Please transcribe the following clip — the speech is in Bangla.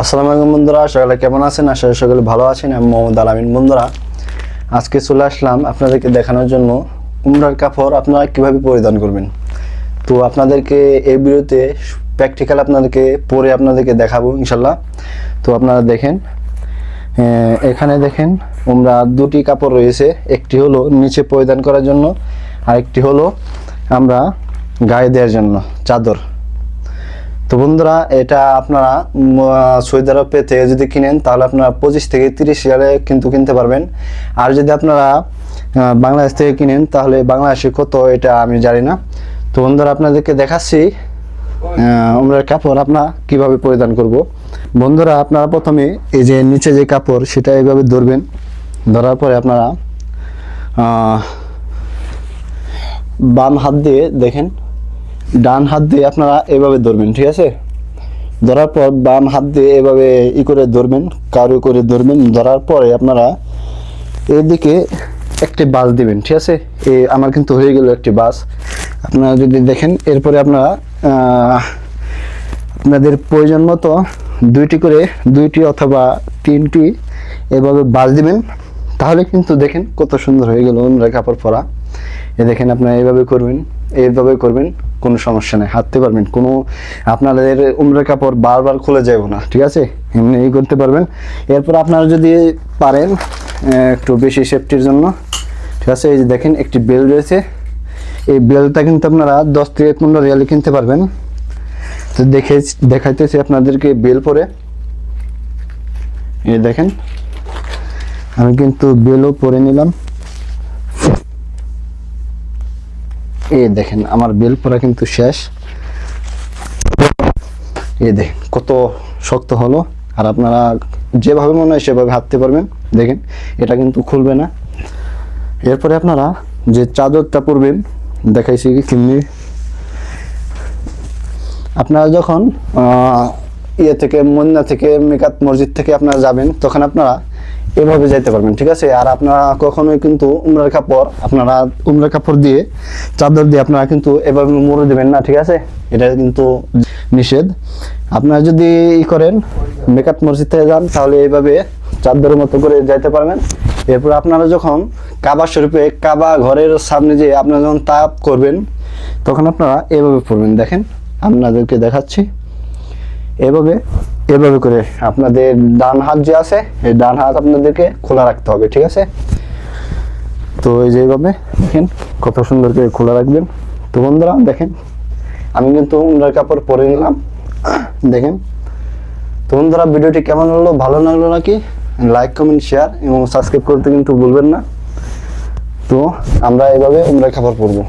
আসসালামু আলাইকুম বন্ধুরা, সকালে কেমন আছেন? আশা সকলে ভালো আছেন। আমি মোহাম্মদ আলামিন বন্ধুরা। আজকে চলে আসলাম আপনাদেরকে দেখানোর জন্য উমরার কাপড় আপনারা কীভাবে পরিধান করবেন। তো আপনাদেরকে এই ভিডিওতে প্র্যাকটিক্যাল আপনাদেরকে পরে আপনাদেরকে দেখাবো ইনশাল্লাহ। তো আপনারা দেখেন এখানে দেখেন উমরা দুটি কাপড় রয়েছে। একটি হলো নিচে পরিধান করার জন্য, আরেকটি হলো আমরা গায়ে দেওয়ার জন্য, চাদর। তো বন্ধুরা, এটা আপনারা সৌদি আরব থেকে যদি কিনেন, তাহলে আপনারা পঁচিশ থেকে তিরিশ হাজারে কিন্তু কিনতে পারবেন। আর যদি আপনারা বাংলাদেশ থেকে কিনেন, তাহলে বাংলাদেশে কত এটা আমি জানি না। তো বন্ধুরা, আপনাদেরকে দেখাচ্ছি উমরার কাপড় আপনার কীভাবে পরিধান করব। বন্ধুরা, আপনারা প্রথমে এই যে নিচে যে কাপড়, সেটা এইভাবে ধরবেন। ধরার পরে আপনারা বাম হাত দিয়ে দেখেন ডান হাত দিয়ে আপনারা এভাবে ধরবেন, ঠিক আছে? ধরার পর বাম হাত দিয়ে এভাবে ই করে ধরবেন, কারও করে ধরবেন, ধরার পরে আপনারা এদিকে একটি বাস দিবেন, ঠিক আছে? এ আমার কিন্তু হয়ে গেল একটি বাস। আপনারা যদি দেখেন, এরপরে আপনারা আপনাদের প্রয়োজন মতো দুইটি করে, দুইটি অথবা তিনটি এভাবে বাস দিবেন। তাহলে কিন্তু দেখেন কত সুন্দর হয়ে গেল, অন্য কাপড় পরা। এ দেখেন, আপনারা এইভাবে করবেন এইভাবে করবেন। কোনো সমস্যা নেই, হাঁটতে পারবেন। কোনো আপনাদের উমরের কাপড় বারবার খুলে যাবে না, ঠিক আছে? এমনি করতে পারবেন। এরপর আপনারা যদি পারেন একটু বেশি সেফটির জন্য, ঠিক আছে? এই যে দেখেন, একটি বেল রয়েছে। এই বেলটা কিন্তু আপনারা দশ থেকে পনেরো রিয়ালে কিনতে পারবেন। তো দেখে, দেখাইতেছি আপনাদেরকে বেল পরে। এই দেখেন, আমি কিন্তু বেলও পরে নিলাম। এই দেখেন, আমার বেল পরা কিন্তু শেষ। এই দেখেন, কত শক্ত হলো। আর আপনারা যেভাবে মনে হয় সেভাবে হাঁটতে পারবেন। দেখেন, এটা কিন্তু খুলবে না। এরপরে আপনারা যে চাদরটা পরবেন, দেখাইছি কেমনি আপনারা যখন ইয়ে থেকে, মন্না থেকে, মেকাত মসজিদ থেকে আপনারা যাবেন, তখন আপনারা এভাবে যাইতে পারবেন, ঠিক আছে? আর আপনারা কখনোই কিন্তু উমরার কাপড়, আপনারা উমরার কাপড় দিয়ে চাদর দিয়ে আপনারা কিন্তু এভাবে মুড়ে দেবেন না, ঠিক আছে? এটা কিন্তু নিষেধ। আপনারা যদি ই করেন, মেকাত মসজিদ যান, তাহলে এইভাবে চাদরের মতো করে যাইতে পারবেন। এরপর আপনারা যখন কাবা শরীফে, কাবা ঘরের সামনে যে আপনারা যখন তাপ করবেন, তখন আপনারা এভাবে পড়বেন। দেখেন, আপনাদেরকে দেখাচ্ছি। এভাবে এভাবে করে আপনাদের ডান হাত যে আছে, এই ডান হাত আপনাদেরকে খোলা রাখতে হবে, ঠিক আছে? তো এই যে এইভাবে দেখেন, কত সুন্দর করে খোলা রাখবেন। তো বন্ধুরা, দেখেন, আমি কিন্তু উনার কাপড় পরে নিলাম। দেখেন, তো বন্ধুরা, ভিডিওটি কেমন হলো ভালো লাগল নাকি? লাইক কমেন্ট শেয়ার এবং সাবস্ক্রাইব করতে কিন্তু ভুলবেন না। তো আমরা এভাবে উমরা কাপড় পরবো।